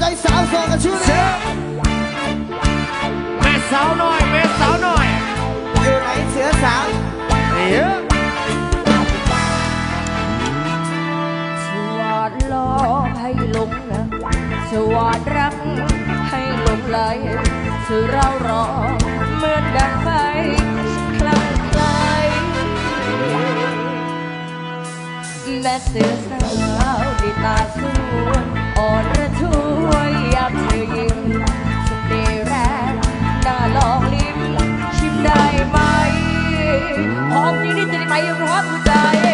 ใจสาวโสดกันช่วยเชฟแม่สาวน้อยแม่สาวน้อยอยู่ไหนเสือสาวเยอะสวัสดลองให้หลงนะสวัสดรักให้หลงไหลสื่อเรารอเหมือนดังไฟคลั่งไคล้แม่เสือ หอมจริงนี่จะได้ไหมพร้อมหัวใจ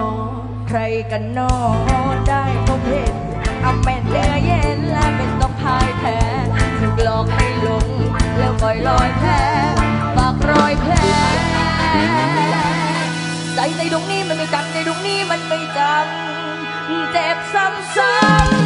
อ ใครกันนอ ได้พบเห็นอาแม่เนื้อเย็นและเป็นต้องพายแพ้ถูกลอกให้ลงแล้วปล่อยลอยแพ้ฝากรอยแผลใจในดวงนี้มันไม่จำใจดวงนี้มันไม่จำเจ็บซ้ำๆ